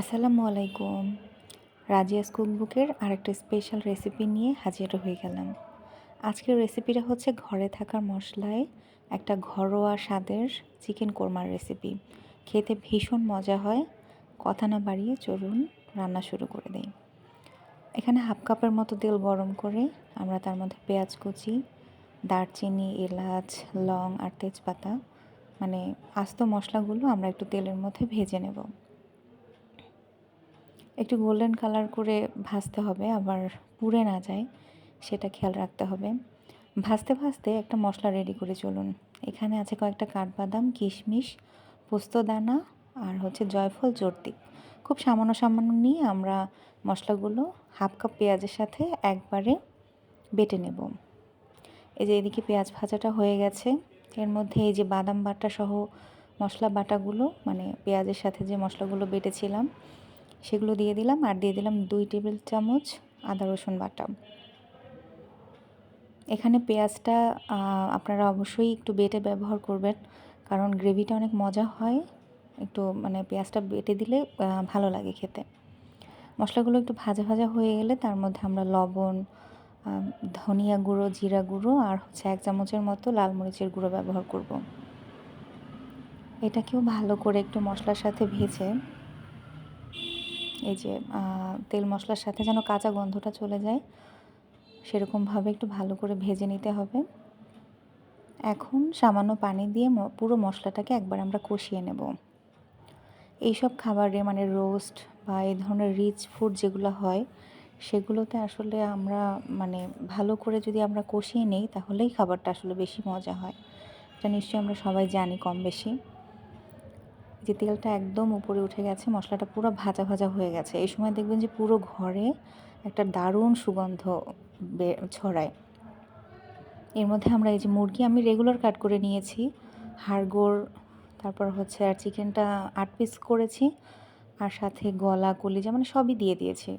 আসসালামু আলাইকুম। রাজিয়াস কুকবুকের আরেকটা স্পেশাল রেসিপি নিয়ে হাজির হয়ে গেলাম। আজকের রেসিপিটা হচ্ছে ঘরে থাকা মশলায় একটা ঘরোয়া স্বাদের চিকেন কোরমার রেসিপি খেতে ভীষণ মজা হয়। কথা না বাড়িয়ে চলুন রান্না শুরু করে দিই। এখানে হাফ কাপের মতো তেল গরম করে আমরা তার মধ্যে পেঁয়াজ কুচি, দারচিনি, এলাচ, লং আর তেজপাতা মানে আস্ত মশলাগুলো আমরা একটু তেলের মধ্যে ভেজে নেব। একটু গোল্ডেন কালার করে ভাজতে হবে, আবার পুড়ে না যায়, সেটা খেয়াল রাখতে হবে। ভাজতে ভাজতে একটা মশলা রেডি করে চলুন। এখানে আছে কয়েকটা কাঠবাদাম, কিশমিশ পোস্তদানা আর হচ্ছে জয়ফল, জর্দি। খুব সামান্য সামান্য নিয়ে আমরা মশলাগুলো হাফ কাপ পেঁয়াজের সাথে একবারে বেটে নেব। এই যে এদিকে পেঁয়াজ ভাজাটা হয়ে গেছে। এর মধ্যে এই যে বাদাম বাটা সহ মশলা বাটাগুলো মানে পেঁয়াজের সাথে যে মশলাগুলো বেটেছিলাম সেগুলো দিয়ে দিলাম আর দিয়ে দিলাম দুই টেবিল চামচ আদা, রসুন বাটা। এখানে পেঁয়াজটা আপনারা অবশ্যই একটু বেটে ব্যবহার করবেন কারণ গ্রেভিটা অনেক মজা হয়। একটু মানে পেঁয়াজটা বেটে দিলে ভালো লাগে খেতে। মশলাগুলো একটু ভাজা ভাজা হয়ে গেলে তার মধ্যে আমরা লবণ ধনিয়া গুঁড়ো, জিরা গুঁড়ো আর হচ্ছে এক চামচের মতো লাল মরিচের গুঁড়ো ব্যবহার করব। এটাকেও ভালো করে একটু মশলার সাথে ভেজে এই যে তেল মশলার সাথে যেন কাঁচা গন্ধটা চলে যায়, সেরকমভাবে একটু ভালো করে ভেজে নিতে হবে। এখন সামান্য পানি দিয়ে পুরো মশলাটাকে একবার আমরা কষিয়ে নেব। এইসব খাবারে মানে রোস্ট বা এই ধরনের রিচ ফুড যেগুলো হয়, সেগুলোতে আসলে আমরা মানে ভালো করে যদি আমরা কষিয়ে নেই, তাহলেই খাবারটা আসলে বেশি মজা হয়। এটা নিশ্চয়ই আমরা সবাই জানি কম বেশি যে তেলটা একদম উপরে উঠে গেছে, মশলাটা পুরো ভাজা ভাজা হয়ে গেছে। এই সময় দেখবেন যে পুরো ঘরে একটা দারুণ সুগন্ধ ছড়ায়। এর মধ্যে আমরা এই যে মুরগি, আমি রেগুলার কাট করে নিয়েছি। হাড়গোড় তারপর হচ্ছে আর চিকেনটা আট পিস করেছি। আর সাথে গলা কলিজা মানে সবই দিয়ে দিয়েছি।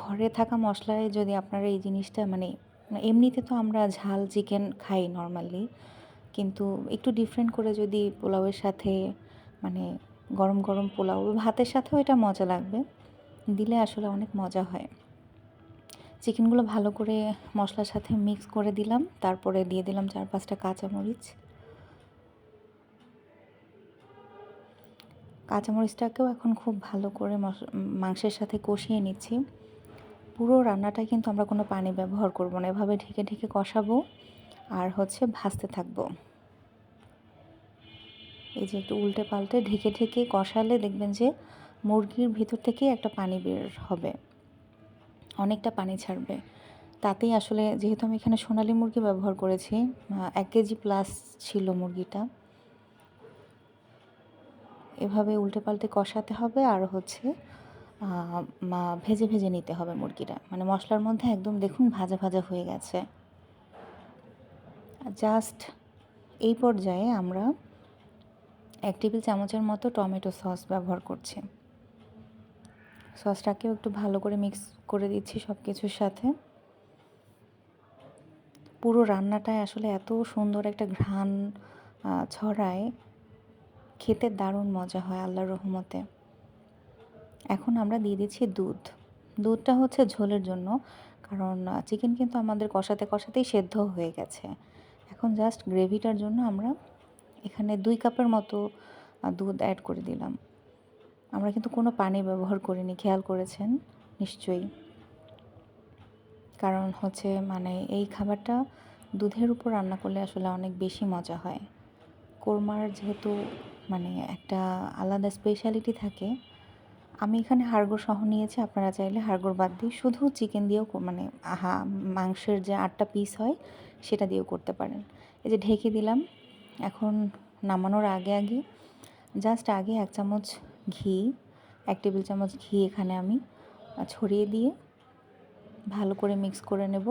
ঘরে থাকা মশলায় যদি আপনারা এই জিনিসটা মানে এমনিতে তো আমরা ঝাল, চিকেন খাই নর্মালি কিন্তু একটু ডিফারেন্ট করে যদি পোলাওয়ের সাথে মানে গরম গরম পোলাও, ভাতের সাথেও এটা মজা লাগবে। দিলে আসলে অনেক মজা হয়। চিকেনগুলো ভালো করে মশলার সাথে মিক্স করে দিলাম, তারপরে দিয়ে দিলাম চার পাঁচটা কাঁচামরিচ। কাঁচামরিচটাকেও এখন খুব ভালো করে মাংসের সাথে কষিয়ে নিচ্ছি। পুরো রান্নাটা কিন্তু আমরা কোনো পানি ব্যবহার করব না, এভাবে ঢেকে ঢেকে কষাবো। আর হচ্ছে ভাজতে থাকব। এই যে একটু উল্টে পাল্টে ঢেকে ঢেকে কষালে দেখবেন যে মুরগির ভিতর থেকে একটা পানি বের হবে। অনেকটা পানি ছাড়বে। তাতেই আসলে যেহেতু আমি এখানে সোনালি মুরগি ব্যবহার করেছি এক কেজি প্লাস ছিল মুরগিটা। এভাবে উল্টে পাল্টে কষাতে হবে আর হচ্ছে ভেজে ভেজে নিতে হবে মুরগিটা। মানে মশলার মধ্যে একদম দেখুন ভাজা ভাজা হয়ে গেছে। জাস্ট এই পর্যায়ে আমরা এক টেবিল চামচের মতো টমেটো সস ব্যবহার করছি। সসটাকেও একটু ভালো করে মিক্স করে দিচ্ছি সব কিছুর সাথে। পুরো রান্নাটায় আসলে এত সুন্দর একটা ঘ্রাণ ছড়ায়। খেতে দারুণ মজা হয় আল্লাহর রহমতে। এখন আমরা দিয়ে দিচ্ছি দুধ। দুধটা হচ্ছে ঝোলের জন্য, কারণ চিকেন কিন্তু আমাদের কষাতে কষাতেই সেদ্ধ হয়ে গেছে। এখন জাস্ট গ্রেভিটার জন্য আমরা এখানে দুই কাপের মতো দুধ অ্যাড করে দিলাম। আমরা কিন্তু কোনো পানি ব্যবহার করিনি, খেয়াল করেছেন? নিশ্চয়ই। কারণ হচ্ছে মানে এই খাবারটা দুধের উপর রান্না করলে আসলে অনেক বেশি মজা হয়। কোরমার যেহেতু মানে একটা আলাদা স্পেশালিটি থাকে আমি এখানে হাড়গোড় সহ নিয়েছি, আপনারা চাইলে হাড়গোড় বাদ দিয়ে শুধু চিকেন দিয়েও মানে হা মাংসের যে আটটা পিস হয়, সেটা দিয়েও করতে পারেন। এই যে ঢেকে দিলাম, এখন নামানোর আগে আগে জাস্ট আগে এক চামচ ঘি, এক টেবিল চামচ ঘি এখানে আমি ছড়িয়ে দিয়ে ভালো করে মিক্স করে নেব।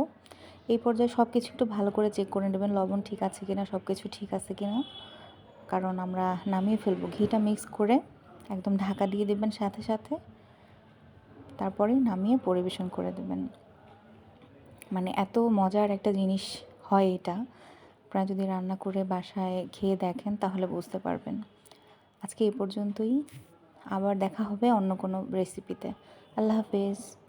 এই পর্যায়ে সব কিছু একটু ভালো করে চেক করে নেবেন, লবণ ঠিক আছে কিনা সব কিছু ঠিক আছে কিনা, কারণ আমরা নামিয়ে ফেলব। ঘিটা মিক্স করে একদম ঢাকা দিয়ে দেবেন সাথে সাথে। তারপরে নামিয়ে পরিবেশন করে দেবেন। মানে এত মজার একটা জিনিস হয় এটা। আপনারা যদি রান্না করে বাসায় খেয়ে দেখেন তাহলে বুঝতে পারবেন। আজকে এ পর্যন্তই। আবার দেখা হবে অন্য কোনো রেসিপিতে আল্লাহ হাফেজ।